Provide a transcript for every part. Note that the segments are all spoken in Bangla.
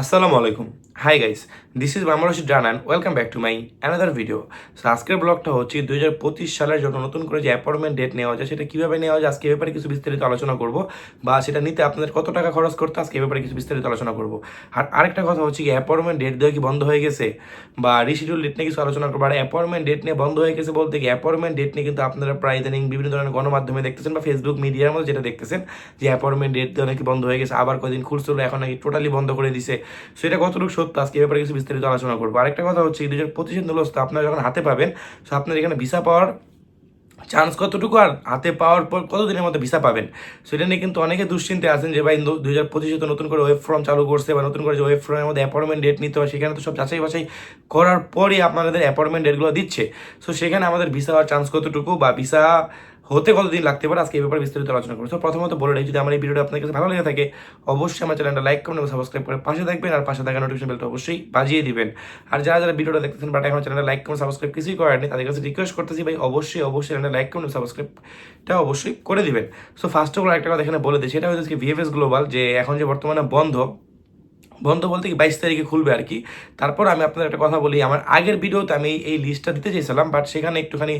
আসসালামু আলাইকুম। High guys this is Mamur Rashid Ranan welcome back to my another video so আজকের ব্লগটা হচ্ছে দুই হাজার পঁচিশ সালের জন্য নতুন করে যে অ্যাপয়েন্টমেন্ট ডেট নেওয়া যায় সেটা কীভাবে নেওয়া যায় আজকে ব্যাপারে কিছু বিস্তারিত আলোচনা করব বা সেটা নিতে আপনাদের কত টাকা খরচ করতে আজকে ব্যাপারে কিছু বিস্তারিত আলোচনা করব। আর আরেকটা কথা হচ্ছে কি অ্যাপয়েন্টমেন্ট ডেট দেওয়া কি বন্ধ হয়ে গেছে? বা রিশিডিউল ডেট নিয়ে কিছু আলোচনা করব। আর অ্যাপয়েন্টমেন্ট ডেট নিয়ে বন্ধ হয়ে গেছে বলতে কি অ্যাপয়েন্টমেন্ট ডেট নিয়ে কিন্তু আপনারা প্রায় ইদানিং বিভিন্ন ধরনের গণমাধ্যমে দেখতেছেন বা ফেসবুক মিডিয়ার মধ্যে যেটা দেখতেছেন যে অ্যাপয়েন্টমেন্ট ডেট দেওয়া নাকি বন্ধ হয়ে গেছে, আবার কদিন খুলছিল, এখন নাকি টোটালি বন্ধ করে দিছে। সেটা কতটুকু সত্য আজকে এ ব্যাপারে কিছু বিস্তারিত আলোচনা করব। আরেকটা কথা হচ্ছে দুই হাজার পঁচিশের আপনারা যখন হাতে পাবেন তো আপনার এখানে ভিসা পাওয়ার চান্স কতটুকু আর হাতে পাওয়ার পর কতদিনের মধ্যে ভিসা পাবেন? সেটা নিয়ে কিন্তু অনেকে দুশ্চিন্তে আছেন যে, ভাই, দু হাজার পঁচিশে তো নতুন করে ওয়েব ফর্ম চালু করছে বা নতুন করে যে ওয়েব ফর্মের মধ্যে অ্যাপয়েন্টমেন্ট ডেট নিতে হয়, সেখানে তো সব যাচাই বাছাই করার পরই আপনাদের অ্যাপয়েন্টমেন্ট ডেটগুলো দিচ্ছে। সো সেখানে আমাদের ভিসা হওয়ার চান্স কতটুকু বা ভিসা হতে কতদিন লাগতে পারে, আজকে এই ব্যাপারে বিস্তারিত আলোচনা করব। প্রথমত বলে রাখি যদি আমার এই ভিডিওটা আপনার কাছে ভালো লেগে থাকে, অবশ্যই আমার চ্যানেলটা লাইক করুন এবং সাবস্ক্রাইব করে পাশে থাকবেন, আর পাশে থাকা নোটিফিকেশন বেলটা অবশ্যই বাজিয়ে দিবেন। আর যারা যারা ভিডিওটা দেখতেছেন বাট এখন চ্যানেলটা লাইক করুন সাবস্ক্রাইব কিছুই করেনি তাদের কাছে রিকোয়েস্ট করতেছি ভাই, অবশ্যই অবশ্যই চ্যানেলটা লাইক করুন সাবস্ক্রাইবটা অবশ্যই করে দিবেন। সো ফার্স্ট অফ অল একটা কথা এখানে বলে দিই, সেটা হচ্ছে ভিএফএস গ্লোবাল যে এখন যে বর্তমানে বন্ধ বন্ধ বলতে কি বাইশ তারিখে খুলবে আর কি। তারপর আমি আপনাদের একটা কথা বলি, আমার আগের ভিডিওতে আমি এই লিস্টটা দিতে চেয়েছিলাম বাট সেখানে একটুখানি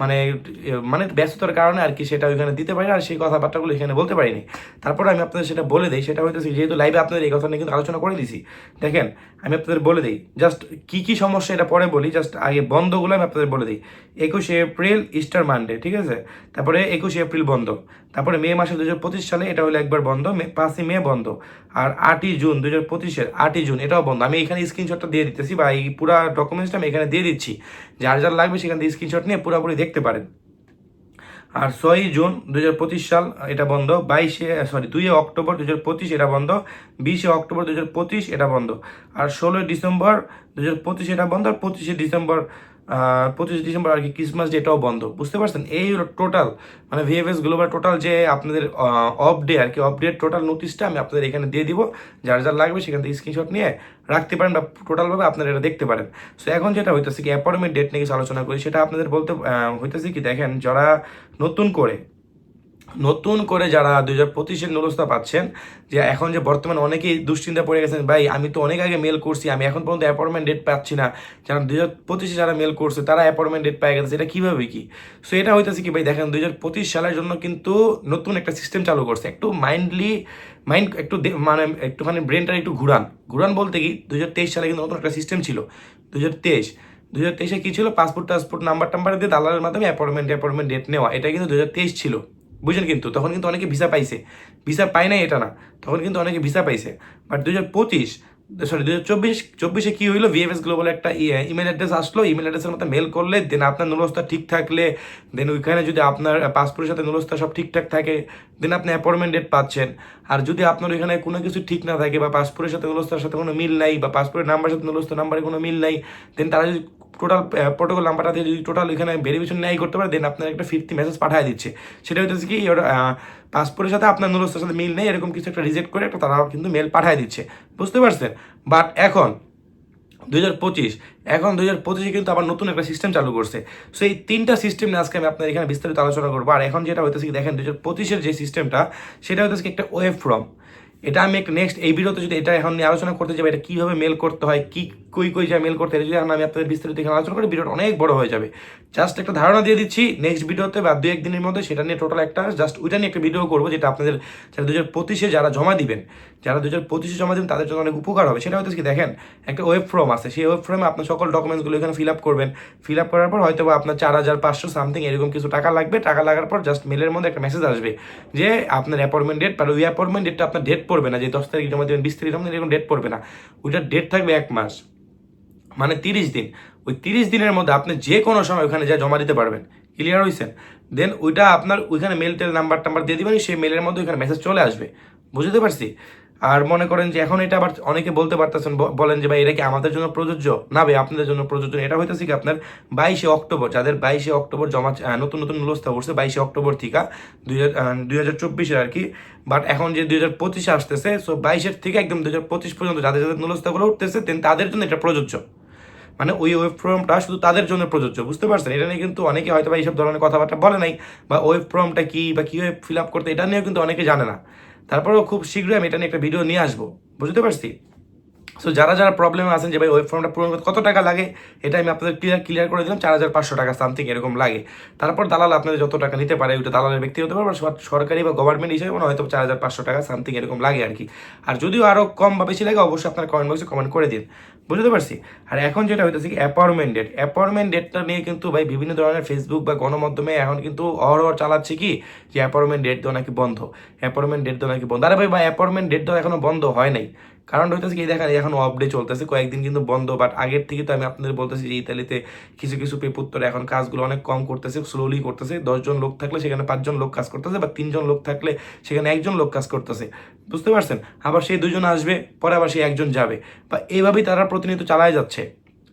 মানে মানে ব্যস্ততার কারণে আর কি সেটা ওইখানে দিতে পারি আর সেই কথাবার্তাগুলো এখানে বলতে পারিনি। তারপর আমি আপনাদের সেটা বলে দিই, সেটা হইতেছে যেহেতু লাইভে আপনাদের এই কথা নিয়ে কিন্তু আলোচনা করে দিছি, দেখেন, আমি আপনাদের বলে দিই জাস্ট কি কি সমস্যা এটা পরে বলি জাস্ট আগে বন্ধগুলো আমি আপনাদের বলে দিই। একুশে এপ্রিল ইস্টার মানডে ঠিক আছে? তারপরে একুশে এপ্রিল বন্ধ, তারপরে মে মাসে দু হাজার পঁচিশ সালে এটা হলো একবার বন্ধ, মে, পাঁচই মে বন্ধ, আর আটই জুন দু হাজার পঁচিশ পঁচিশের আটই জুন এটাও বন্ধ। আমি এখানে স্ক্রিনশটটা দিয়ে দিতেছি বা এই পুরো ডকুমেন্টসটা আমি এখানে দিয়ে দিচ্ছি। যার যার লাগবে সেখান থেকে স্ক্রিনশট নিয়ে পুরোপুরি দেখতে পারেন। আর ছয়ই জুন দু হাজার পঁচিশ সাল, এটা বন্ধ। বাইশে সরি দুই অক্টোবর দু এটা বন্ধ। বিশে অক্টোবর দু এটা বন্ধ। আর ষোলোই ডিসেম্বর দু এটা বন্ধ। আর পঁচিশে ডিসেম্বর পঁচিশে ডিসেম্বর আর কি ক্রিসমাস ডেটাও বন্ধ। বুঝতে পারছেন? এই হলো টোটাল মানে ভিএফএস গ্লোবাল টোটাল যে আপনাদের অফ ডে আর কি অফ ডে টোটাল নোটিশটা আমি আপনাদের এখানে দিয়ে দিব। যার যার লাগবে সেখান থেকে স্ক্রিনশট নিয়ে রাখতে পারেন বা টোটালভাবে আপনারা এটা দেখতে পারেন। সো এখন যেটা হইতেছে কি অ্যাপয়েন্টমেন্ট ডেট নিয়ে কিছু আলোচনা করি। সেটা আপনাদের বলতে হইতেছে কি, দেখেন, যারা নতুন করে নতুন করে যারা দুই হাজার পঁচিশের নুরস্তা পাচ্ছেন, যে এখন যে বর্তমানে অনেকেই দুশ্চিন্তা পড়ে গেছেন, ভাই, আমি তো অনেক আগে মেল করছি, আমি এখন পর্যন্ত অ্যাপয়েন্টমেন্ট ডেট পাচ্ছি না। যারা দুই হাজার পঁচিশে যারা মেল করছে, তারা অ্যাপয়েন্টমেন্ট ডেট পেয়ে গেছে, এটা কীভাবে কি? সো এটা হইতেছে কি, ভাই, দেখেন দুই হাজার পঁচিশ সালের জন্য কিন্তু নতুন একটা সিস্টেম চালু করছে। একটু মাইন্ডলি মাইন্ড একটু মানে একটুখানি ব্রেনটা একটু ঘুরান। ঘুরান বলতে কি দু হাজার তেইশ সালে কিন্তু নতুন একটা সিস্টেম ছিল। দু হাজার তেইশ দুই হাজার তেইশে কী ছিল? পাসপোর্ট টাসপোর্ট নাম্বার টাম্বার দিয়ে দালালের মাধ্যমে অ্যাপয়েন্টমেন্ট অ্যাপয়েন্টমেন্ট ডেট নেওয়া। এটা কিন্তু দু হাজার তেইশ ছিল। বুঝলেন কিন্তু? তখন কিন্তু অনেকে ভিসা পাইছে। ভিসা পায় নাই এটা না। তখন কিন্তু অনেকে ভিসা পাইছে। বাট দু হাজার পঁচিশ সরি দু হাজার চব্বিশ, চব্বিশে কী হইল? ভিএফএস গ্লোবাল একটা ইমেল অ্যাড্রেস আসলো। ইমেল অ্যাড্রেসের মতো মেল করলে দেন আপনার নুরস্তা ঠিক থাকলে দেন ওইখানে যদি আপনার পাসপোর্টের সাথে নুরস্তা সব ঠিকঠাক থাকে দেন আপনি অ্যাপয়েন্টমেন্ট ডেট পাচ্ছেন। আর যদি আপনার ওইখানে কোনো কিছু ঠিক না থাকে বা পাসপোর্টের সাথে নুরস্তার সাথে কোনো মিল নাই বা পাসপোর্টের নাম্বারের সাথে নুরস্তার নাম্বারে কোনো মিল নাই দেন তারা যদি টোটাল প্রোটোকল নাম্বারটা দিয়ে যদি টোটাল এখানে ভেরিফিকেশন নেই করতে পারে দেন আপনার একটা ফিফটি মেসেজ পাঠিয়ে দিচ্ছে। সেটা হচ্ছে কি পাসপোর্টের সাথে আপনার নুরস্তার সাথে মিল নেই, এরকম কিছু একটা রিজেক্ট করে একটা তারা কিন্তু মেল পাঠিয়ে দিচ্ছে। বুঝতে পারছেন? বাট এখন, দুই হাজার পঁচিশ, এখন দুই হাজার পঁচিশে কিন্তু আবার নতুন একটা সিস্টেম চালু করছে। সো এই তিনটা সিস্টেম নিয়ে আজকে আমি আপনার এখানে বিস্তারিত আলোচনা করব। আর এখন যেটা হইতেছে দেখেন দুই হাজার পঁচিশের যে সিস্টেমটা সেটা হইতেছে একটা ওয়েব ফর্ম এটা আমি নেক্সট এই ভিডিওতে যদি এটা এখন নিয়ে আলোচনা করতে যাব, এটা কীভাবে মেল করতে হয়, কী, কই কই যা মেল করতে হয় যদি এখন আমি আপনাদের বিস্তারিত এখানে আলোচনা করি, ভিডিওটা অনেক বড় হয়ে যাবে। জাস্ট একটা ধারণা দিয়ে দিচ্ছি নেক্সট ভিডিওতে বা দু একদিনের মধ্যে সেটা নিয়ে টোটাল একটা জাস্ট ওইটা নিয়ে একটা ভিডিও করব, যেটা আপনাদের যারা দু হাজার পঁচিশে যারা জমা দিবেন, যারা দু হাজার পঁচিশে জমা দেবেন, তাদের জন্য অনেক উপকার হবে। সেটা হয়তো কি, দেখেন, একটা ওয়েব ফর্ম আছে, সেই ওয়েব ফর্মে আপনার সকল ডকুমেন্টসগুলো এখানে ফিল আপ করবেন। ফিল আপ করার পর হয়তো বা আপনার চার হাজার পাঁচশো সামথিং এরকম কিছু টাকা লাগবে। টাকা লাগার পর জাস্ট মেলের মধ্যে একটা মেসেজ আসবে যে আপনার অ্যাপয়েন্টমেন্ট ডেট বা ওই অ্যাপয়েন্টমেন্ট ডেটটা আপনার ডেট পড়বে না যে দশ তারিখ জমা দেবেন বিশ তারিখ জমা এরকম ডেট পড়বে না। ওইটার ডেট থাকবে এক মাস। মানে তিরিশ দিন। ওই তিরিশ দিনের মধ্যে আপনি যে কোনো সময় ওখানে যা জমা দিতে পারবেন। ক্লিয়ার হয়েছেন দেন ওইটা আপনার ওইখানে মেল টেল নাম্বার টাম্বার দিয়ে দেবেন, সেই মেলের মধ্যে ওইখানে মেসেজ চলে আসবে। বুঝতে পারছি? আর মনে করেন যে এখন এটা আবার অনেকে বলতে পারতেছেন বলেন যে ভাই, এটা কি আমাদের জন্য প্রযোজ্য? না ভাই, আপনাদের জন্য প্রযোজ্য এটা হইতেছে কি আপনার বাইশে অক্টোবর, যাদের বাইশে অক্টোবর জমা নতুন নতুন নুলস্থা করছে বাইশে অক্টোবর থেকে দুই হাজার চব্বিশের আর কি। বাট এখন যে দুই হাজার পঁচিশে আসতেছে সো বাইশের থেকে একদম দুই হাজার পঁচিশ পর্যন্ত যাদের যাদের নুলস্থাগুলো উঠতেছে দেন তাদের জন্য এটা প্রযোজ্য। মানে ওই ওয়েব ফর্মটা শুধু তাদের জন্য প্রযোজ্য, বুঝতে পারছেন? এটা নিয়ে কিন্তু অনেকে হয়তো বা এইসব ধরনের কথাবার্তা বলে নাই, বা ওয়েব ফর্মটা কী বা কীভাবে ফিল আপ করতে, এটা নিয়েও কিন্তু অনেকে জানে না। তারপরেও খুব শীঘ্রই আমি এটা নিয়ে একটা ভিডিও নিয়ে আসব। বুঝতে পারছি? সো যারা যারা প্রবলেমে আছেন যে, ভাই ওয়েব ফর্মটা পূরণ করতে কত টাকা লাগে? এটা আমি আপনাদের ক্লিয়ার ক্লিয়ার করে দিলাম, চার হাজার পাঁচশো টাকা সামথিং এরকম লাগে। তারপর দালাল আপনাদের যত টাকা নিতে পারে, ওইটা দালালের ব্যক্তি হতে পারে বা সর- সরকারি বা গভর্নমেন্ট হিসেবে মনে হয়তো চার হাজার পাঁচশো টাকা সামথিং এরকম লাগে আর কি। আর যদিও আরও কম বা বেশি লাগে, অবশ্যই আপনারা কমেন্ট বক্সে কমেন্ট করে দিন। বুঝতে পারছি? আর এখন যেটা হইতেছে কি অ্যাপয়েন্টমেন্ট ডেট অ্যাপয়েন্টমেন্ট ডেটটা নিয়ে কিন্তু ভাই বিভিন্ন ধরনের ফেসবুক বা গণমাধ্যমে এখন কিন্তু অহরহ চালাচ্ছে কি, যে অ্যাপয়েন্টমেন্ট ডেট দেওয়া নাকি বন্ধ। অ্যাপয়েন্টমেন্ট ডেট দেওয়া নাকি বন্ধ। আরে ভাই বা অ্যাপয়েন্টমেন্ট ডেট দেওয়া এখনও বন্ধ হয় নাই। কারণ হইতেছে কি দেখেন এখন অফ ডে চলতেছে, কয়েকদিন কিন্তু বন্ধ বাট আগের থেকে তো আমি আপনাদের বলতেছি যে ইতালিতে কিছু কিছু পেপুত্তরে এখন কাজগুলো অনেক কম করতেছে স্লোলি করতেছে। দশজন লোক থাকলে সেখানে পাঁচজন লোক কাজ করতেছে, বা তিনজন লোক থাকলে সেখানে একজন লোক কাজ করতেছে। বুঝতে পারছেন? আবার সেই দুজন আসবে, পরে আবার সেই একজন যাবে। বা এইভাবেই তারা প্রতিনিয়ত চালায় যাচ্ছে।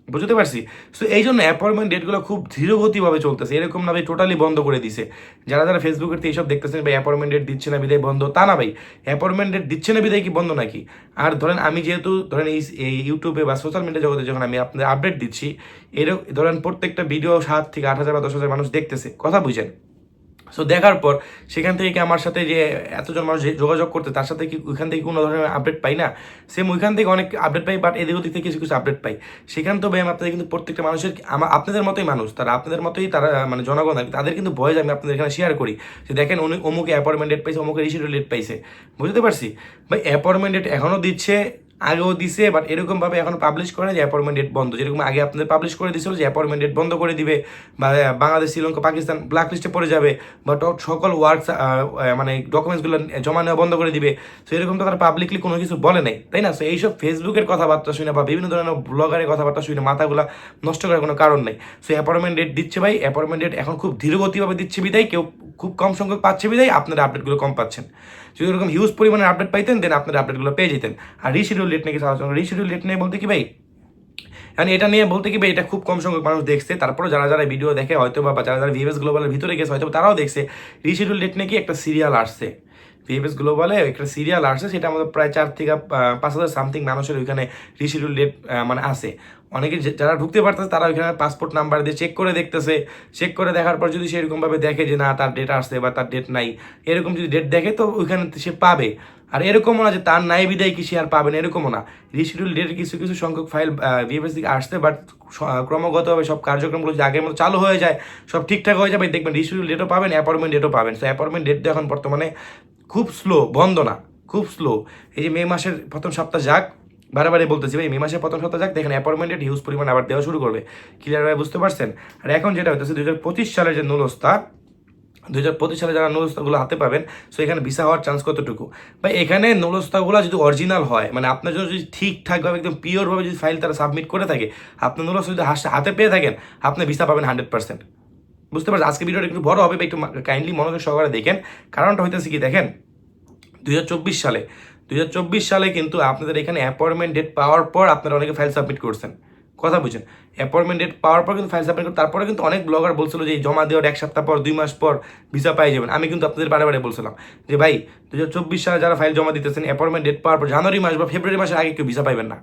বুঝতে পারছি? সো এই জন্য অ্যাপয়েন্টমেন্ট ডেটগুলো খুব ধীরগতিভাবে চলতেছে। এরকম না ভাই টোটালি বন্ধ করে দিছে। যারা যারা ফেসবুকের এইসব দেখতেছেন, ভাই অ্যাপয়েন্টমেন্ট ডেট দিচ্ছে না, বিদায় বন্ধ। তা না ভাই অ্যাপয়েন্টমেন্ট ডেট দিচ্ছে না, বিদায় কি বন্ধ নাকি? আর ধরেন আমি যেহেতু, ধরেন এই এই ইউটিউবে বা সোশ্যাল মিডিয়া জগতে যখন আমি আপনাদের আপডেট দিচ্ছি এরকম ধরেন প্রত্যেকটা ভিডিও সাত থেকে আট হাজার বা দশ হাজার মানুষ দেখতেছে। কথা বুঝেন? সো দেখার পর সেখান থেকে কি আমার সাথে যে এতজন মানুষ যোগাযোগ করতে, তার সাথে কি ওইখান থেকে কোনো ধরনের আপডেট পাই না? সেম ওইখান থেকে অনেক আপডেট পাই বাট এদিক ওদিক থেকে কিছু কিছু আপডেট পাই। সেখান তো ভাই আপনাদের কিন্তু প্রত্যেকটা মানুষের আমার আপনাদের মতোই মানুষ। তারা আপনাদের মতোই তারা মানে জনগণ আর তাদের কিন্তু ভয়েস আমি আপনাদের এখানে শেয়ার করি। যে দেখেন উনি অমুকে অ্যাপয়েন্টমেন্ট ডেট পাইছে, অমুকে রিসিডিউল ডেট পাইছে। বুঝতে পারছি? ভাই অ্যাপয়েন্টমেন্ট ডেট এখনও দিচ্ছে আগেও দিছে বাট এরকমভাবে এখন পাবলিশ করে যে অ্যাপয়েন্টমেন্ট ডেট বন্ধ। যেরকম আগে আপনাদের পাবলিশ করে দিয়েছিল যে অ্যাপয়েন্টমেন্ট ডেট বন্ধ করে দিবে, বা বাংলাদেশ, শ্রীলঙ্কা, পাকিস্তান ব্ল্যাক লিস্টে পড়ে যাবে, বা সকল ওয়ার্কস মানে ডকুমেন্টসগুলো জমা নেওয়া বন্ধ করে দিবে। তো এরকম তো তারা পাবলিকলি কোনো কিছু বলে নাই, তাই না? তো এইসব ফেসবুকের কথাবার্তা শুনে বা বিভিন্ন ধরনের ব্লগারের কথাবার্তা শুনে মাথাগুলো নষ্ট করার কোনো কারণ নেই। সো অ্যাপয়েন্টমেন্ট ডেট দিচ্ছে ভাই অ্যাপয়েন্টমেন্ট ডেট এখন খুব ধীরগতিভাবে দিচ্ছে বিদায়, কেউ খুব কম সংখ্যক পাচ্ছে বিদায়, আপনারা আপডেটগুলো কম পাচ্ছেন। যদি ওরকম হিউজ পরিমাণে আপডেট পাইতেন দেন আপনারা আপডেটগুলো পেয়ে যেতেন। আর রিশিডিউল ডেট নাকি আলোচনা রিশিডিউল লেট নিয়ে বলতে কি ভাই? মানে এটা নিয়ে বলতে কি ভাই, এটা খুব কম সংখ্যক মানুষ দেখছে। তারপরে যারা যারা ভিডিও দেখে হয়তো বা যারা যারা ভিএস গ্লোবালের ভিতরে গেছে হয়তো তারাও দেখছে। রিশিডিউল ডেট নাকি একটা সিরিয়াল আসছে। ভিএফএস গ্লোবালে একটা সিরিয়াল আসছে, সেটা আমাদের প্রায় চার থেকে পাঁচ হাজার সামথিং মানুষের ওইখানে রিশিডিউল ডেট মানে আসে অনেকে যারা ঢুকতে পারতেছে, তারা ওইখানে পাসপোর্ট নাম্বার দিয়ে চেক করে দেখতেছে। চেক করে দেখার পর যদি সেরকমভাবে দেখে যে না, তার ডেট আসছে বা তার ডেট নাই, এরকম যদি ডেট দেখে, তো ওইখানে সে পাবে। আর এরকমও না যে তার নাই বিদায় কি সে আর পাবে না, এরকমও না। রিশিডিউল ডেট কিছু কিছু সংখ্যক ফাইল ভিএফএস থেকে আসছে বাট ক্রমাগতভাবে সব কার্যক্রমগুলো যদি আগের মতো চালু হয়ে যায়, সব ঠিকঠাক হয়ে যাবে, দেখবেন রিশিডিউল ডেটও পাবেন অ্যাপয়েন্টমেন্ট ডেটও পাবেন। সো অ্যাপয়েন্টমেন্ট ডেট তো এখন বর্তমানে খুব স্লো বন্ধ না, খুব স্লো এই যে মে মাসের প্রথম সপ্তাহ যাক বারে বলতেছি, ভাই, মে মাসের প্রথম সপ্তাহ যাক, দেখেন অ্যাপয়েন্টমেন্ট হিউজ পরিমাণ আবার দেওয়া শুরু করবে। ক্লিয়ারভাবে বুঝতে পারছেন? আর এখন যেটা হাজার পঁচিশ সালের যে নুলস্তা দু হাজার পঁচিশ সালে যারা নুলস্তাগুলো হাতে পাবেন সো এখানে ভিসা হওয়ার চান্স কতটুকু? বা এখানে নুলস্তাগুলো যদি অরিজিনাল হয় মানে আপনার জন্য যদি ঠিকঠাকভাবে, একদম পিওরভাবে যদি ফাইল তারা সাবমিট করে থাকে, আপনার নুলস্তা যদি হাতে পেয়ে থাকেন, আপনি ভিসা পাবেন হান্ড্রেড পার্সেন্ট বুঝতে পারছেন? আজকে ভিডিওটা একটু বড় হবে, একটু কাইন্ডলি মনোযোগ সহকারে দেখেন। কারণটা হইতেছে কি, দেখেন? দুই হাজার চব্বিশ সালে, দুই হাজার চব্বিশ সালে কিন্তু আপনাদের এখানে অ্যাপয়েন্টমেন্ট ডেট পাওয়ার পর আপনারা অনেকে ফাইল সাবমিট করছেন। কথা বুঝেন অ্যাপয়েন্টমেন্ট ডেট পাওয়ার পর কিন্তু ফাইল সাবমিট তারপরে কিন্তু অনেক ব্লগার বলছিল যে জমা দেওয়ার এক সপ্তাহ পর, দুই মাস পর ভিসা পাই যাবেন। আমি কিন্তু আপনাদের বারে বারে বলছিলাম যে ভাই, দুই হাজার চব্বিশ সালে যারা ফাইল জমা দিতেছেন অ্যাপয়েন্টমেন্ট ডেট পাওয়ার পর জানুয়ারি মাস বা ফেব্রুয়ারি মাসের আগে কেউ ভিসা পাইবেন না।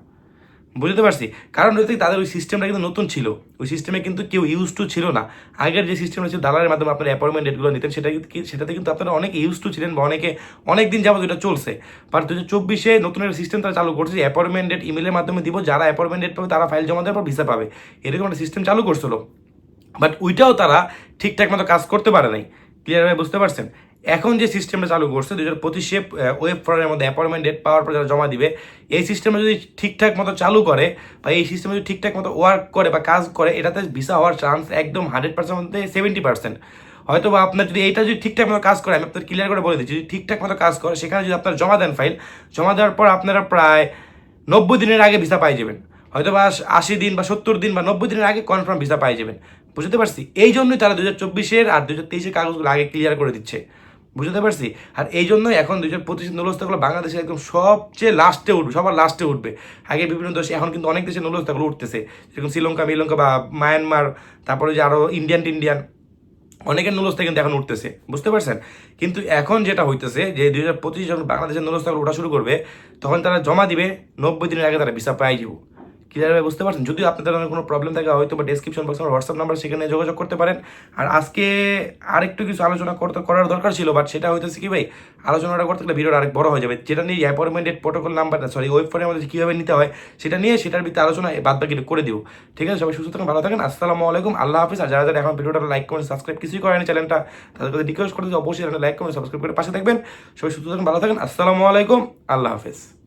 বুঝতে পারছি? কারণ হচ্ছে তাদের ওই সিস্টেমটা কিন্তু নতুন ছিল। ওই সিস্টেমে কিন্তু কেউ ইউজ টু ছিল না। আগের যে সিস্টেমটা ছিল, দালালের মাধ্যমে আপনার অ্যাপয়েন্টমেন্ট ডেটগুলো নিতেন, সেটা কিন্তু সেটাতে কিন্তু আপনারা অনেক ইউজ টু ছিলেন বা অনেকে অনেক দিন যাবত এটা চলছে। বাট দু চব্বিশে নতুন একটা সিস্টেম তারা চালু করছে, যে অ্যাপয়েন্টমেন্ট ডেট ইমেলের মাধ্যমে দিব, যারা অ্যাপয়েন্টমেন্ট ডেট পাবে তারা ফাইল জমা দেওয়ার পর ভিসা পাবে। এরকম একটা সিস্টেম চালু করছিল। বাট ওইটাও তারা ঠিকঠাক মতো কাজ করতে পারে নাই। ক্লিয়ারভাবে বুঝতে পারছেন? এখন যে সিস্টেমটা চালু করছে, দুই হাজার পঁচিশে ওয়েব ফর্মের মধ্যে অ্যাপয়েন্টমেন্ট ডেট পাওয়ার পর যারা জমা দিবে, এই সিস্টেমটা যদি ঠিকঠাক মতো চালু করে বা এই সিস্টেমে যদি ঠিকঠাক মতো ওয়ার্ক করে বা কাজ করে, এটাতে ভিসা হওয়ার চান্স একদম হান্ড্রেড পার্সেন্ট মধ্যে সেভেন্টি পার্সেন্ট হয়তো বা আপনার যদি এইটা যদি ঠিকঠাক মতো কাজ করে, আমি আপনার ক্লিয়ার করে বলে দিচ্ছি, যদি ঠিকঠাক মতো কাজ করে, সেখানে যদি আপনার জমা দেন ফাইল জমা দেওয়ার পর আপনারা প্রায় নব্বই দিনের আগে ভিসা পাই যাবেন। হয়তো বা আশি দিন বা সত্তর দিন বা নব্বই দিনের আগে কনফার্ম ভিসা পাই যাবেন। বুঝতে পারছি? এই জন্যই তারা দু হাজার চব্বিশের আর দু হাজার তেইশের কাগজগুলো আগে ক্লিয়ার করে দিচ্ছে। বুঝতে পারছি? আর এই জন্যই এখন দুই হাজার পঁচিশ নলস্তাগুলো বাংলাদেশে একদম সবচেয়ে লাস্টে উঠবে, সবার লাস্টে উঠবে। আগে বিভিন্ন দেশে, এখন কিন্তু অনেক দেশের নলস্তাগুলো উঠতেছে। যেরকম শ্রীলঙ্কা মিলঙ্কা বা মায়ানমার, তারপরে যে আরও ইন্ডিয়ান টিন্ডিয়ান অনেকের নুলস্তা কিন্তু এখন উঠতেছে, বুঝতে পারছেন? কিন্তু এখন যেটা হইতেছে, যে দুই হাজার পঁচিশ যখন বাংলাদেশের নুলস্তাগুলো ওঠা শুরু করবে, তখন তারা জমা দিবে, নব্বই দিনের আগে তারা ভিসা পাই যাব। ক্লিয়ারভাবে বুঝতে পারছেন? যদি আপনাদের কোনো প্রবলেম থাকে, হয়তো বা ডেসক্রিপশন বক্সে আমার হোয়াটসঅ্যাপ নাম্বার সেখানে যোগাযোগ করতে পারেন। আর আজকে আরেকটু কিছু আলোচনা করতে, করার দরকার ছিল বাট সেটা হইতেছে কি ভাই, আলোচনাটা করতে গেলে ভিডিওটা আরেক বড় হয়ে যাবে। যেটা নিয়ে অ্যাপয়েন্টমেন্ট ডেট প্রোটোকল নাম্বারটা সরি ওয়েব ফোনের মধ্যে কীভাবে নিতে হয়, সেটা নিয়ে সেটার ভিতরে আলোচনা বাদ বাকি করে দিব। ঠিক আছে? সবাই সুস্থ থাকেন, ভালো থাকেন, আসসালামু আলাইকুম, আল্লাহ হাফিজ। আর যারা যারা এখন ভিডিওটা লাইক করেন সাবস্ক্রাইব কিছুই করেনি চ্যানেলটা তাদের কাছে রিকোয়েস্ট করতে অবশ্যই লাইক করেন সাবস্ক্রাইব করে পাশে থাকবেন। সবাই সুস্থ থাকেন, ভালো থাকেন, আসসালামু আলাইকুম, আল্লাহ হাফিজ।